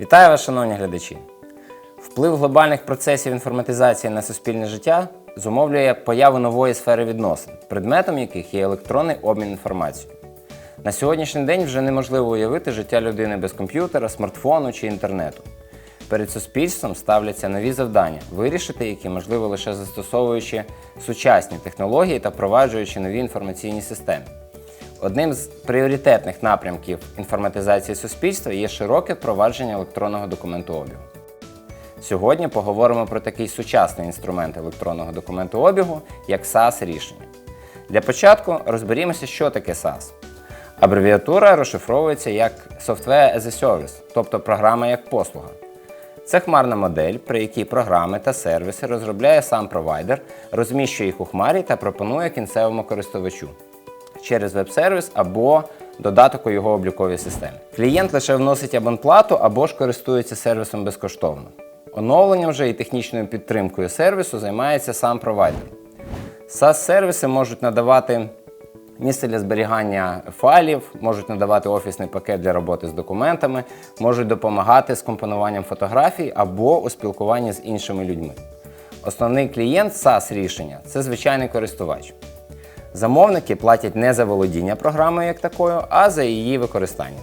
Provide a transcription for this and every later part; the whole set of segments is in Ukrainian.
Вітаю вас, шановні глядачі! Вплив глобальних процесів інформатизації на суспільне життя зумовлює появу нової сфери відносин, предметом яких є електронний обмін інформацією. На сьогоднішній день вже неможливо уявити життя людини без комп'ютера, смартфону чи інтернету. Перед суспільством ставляться нові завдання, вирішити які можливо лише застосовуючи сучасні технології та впроваджуючи нові інформаційні системи. Одним з пріоритетних напрямків інформатизації суспільства є широке впровадження електронного документообігу. Сьогодні поговоримо про такий сучасний інструмент електронного документообігу, як SaaS рішення. Для початку розберімося, що таке SaaS. Абревіатура розшифровується як Software as a Service, тобто програма як послуга. Це хмарна модель, при якій програми та сервіси розробляє сам провайдер, розміщує їх у хмарі та пропонує кінцевому користувачу через веб-сервіс або додаток у його обліковій системі. Клієнт лише вносить абонплату або ж користується сервісом безкоштовно. Оновленням же і технічною підтримкою сервісу займається сам провайдер. SaaS-сервіси можуть надавати місце для зберігання файлів, можуть надавати офісний пакет для роботи з документами, можуть допомагати з компонуванням фотографій або у спілкуванні з іншими людьми. Основний клієнт SaaS рішення це звичайний користувач. Замовники платять не за володіння програмою як такою, а за її використання.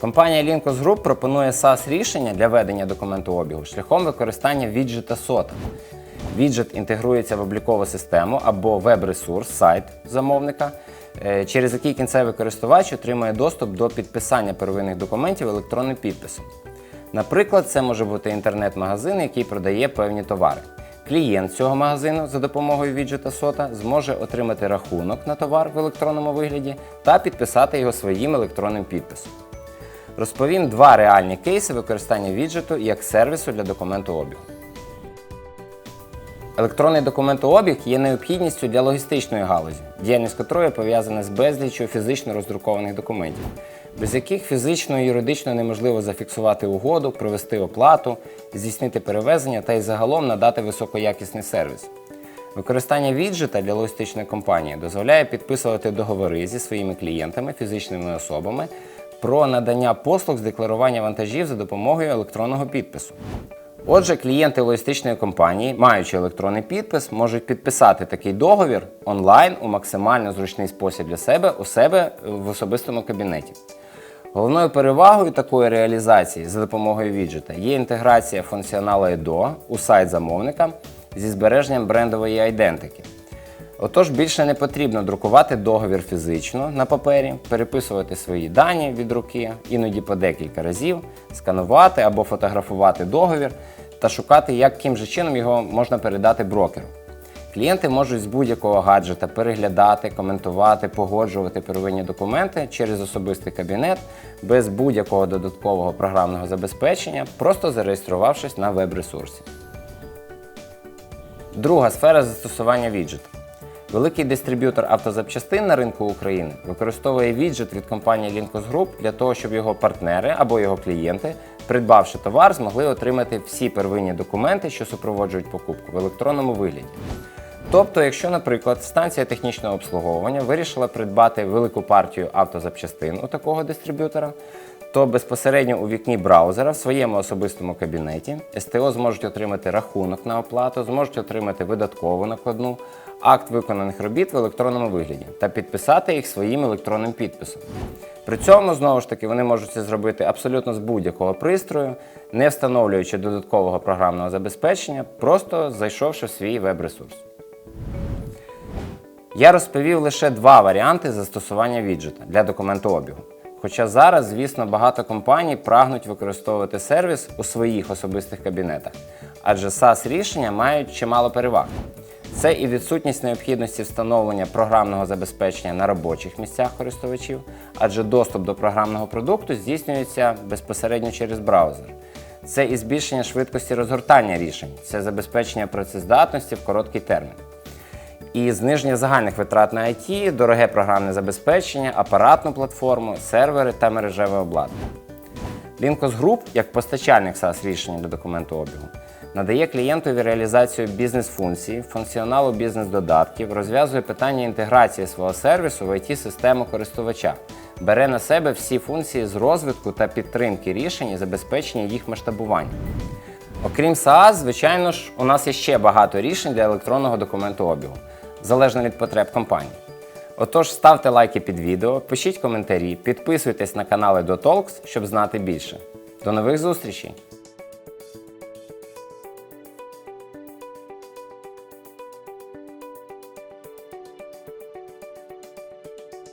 Компанія Linkos Group пропонує SaaS рішення для ведення документообігу шляхом використання віджета SOTA. Віджет інтегрується в облікову систему або веб-ресурс, сайт замовника, е, через який кінцевий користувач отримує доступ до підписання первинних документів електронним підписом. Наприклад, це може бути інтернет-магазин, який продає певні товари. Клієнт цього магазину за допомогою віджета SOTA зможе отримати рахунок на товар в електронному вигляді та підписати його своїм електронним підписом. Розповім два реальні кейси використання віджету як сервісу для документообігу. Електронний документообіг є необхідністю для логістичної галузі, діяльність котрої пов'язана з безліччю фізично роздрукованих документів, без яких фізично і юридично неможливо зафіксувати угоду, провести оплату, здійснити перевезення та й загалом надати високоякісний сервіс. Використання віджета для логістичної компанії дозволяє підписувати договори зі своїми клієнтами, фізичними особами про надання послуг з декларування вантажів за допомогою електронного підпису. Отже, клієнти логістичної компанії, маючи електронний підпис, можуть підписати такий договір онлайн у максимально зручний спосіб для себе у себе в особистому кабінеті. Головною перевагою такої реалізації за допомогою віджета є інтеграція функціоналу EDO у сайт замовника зі збереженням брендової айдентики. Отож, більше не потрібно друкувати договір фізично на папері, переписувати свої дані від руки, іноді по декілька разів, сканувати або фотографувати договір та шукати, яким же чином його можна передати брокеру. Клієнти можуть з будь-якого гаджета переглядати, коментувати, погоджувати первинні документи через особистий кабінет без будь-якого додаткового програмного забезпечення, просто зареєструвавшись на веб-ресурсі. Друга сфера застосування віджета. Великий дистриб'ютор автозапчастин на ринку України використовує віджит від компанії Linkos Group для того, щоб його партнери або його клієнти, придбавши товар, змогли отримати всі первинні документи, що супроводжують покупку в електронному вигляді. Тобто, якщо, наприклад, станція технічного обслуговування вирішила придбати велику партію автозапчастин у такого дистриб'ютора, то безпосередньо у вікні браузера в своєму особистому кабінеті СТО зможуть отримати рахунок на оплату, зможуть отримати видаткову накладну, акт виконаних робіт в електронному вигляді та підписати їх своїм електронним підписом. При цьому, знову ж таки, вони можуть це зробити абсолютно з будь-якого пристрою, не встановлюючи додаткового програмного забезпечення, просто зайшовши в свій веб-ресурс. Я розповів лише два варіанти застосування віджета для документообігу. Хоча зараз, звісно, багато компаній прагнуть використовувати сервіс у своїх особистих кабінетах, адже SaaS рішення мають чимало переваг. Це і відсутність необхідності встановлення програмного забезпечення на робочих місцях користувачів, адже доступ до програмного продукту здійснюється безпосередньо через браузер. Це і збільшення швидкості розгортання рішень, це забезпечення працездатності в короткий термін. І зниження загальних витрат на IT, дороге програмне забезпечення, апаратну платформу, сервери та мережеве обладнання. Linkos Group, як постачальник SaaS рішення до документообігу, надає клієнтові реалізацію бізнес-функцій, функціоналу бізнес-додатків, розв'язує питання інтеграції свого сервісу в IT-систему користувача, бере на себе всі функції з розвитку та підтримки рішень і забезпечення їх масштабування. Окрім SaaS, звичайно ж, у нас є ще багато рішень для електронного документообігу, залежно від потреб компанії. Отож, ставте лайки під відео, пишіть коментарі, підписуйтесь на канали DoTalks, щоб знати більше. До нових зустрічей!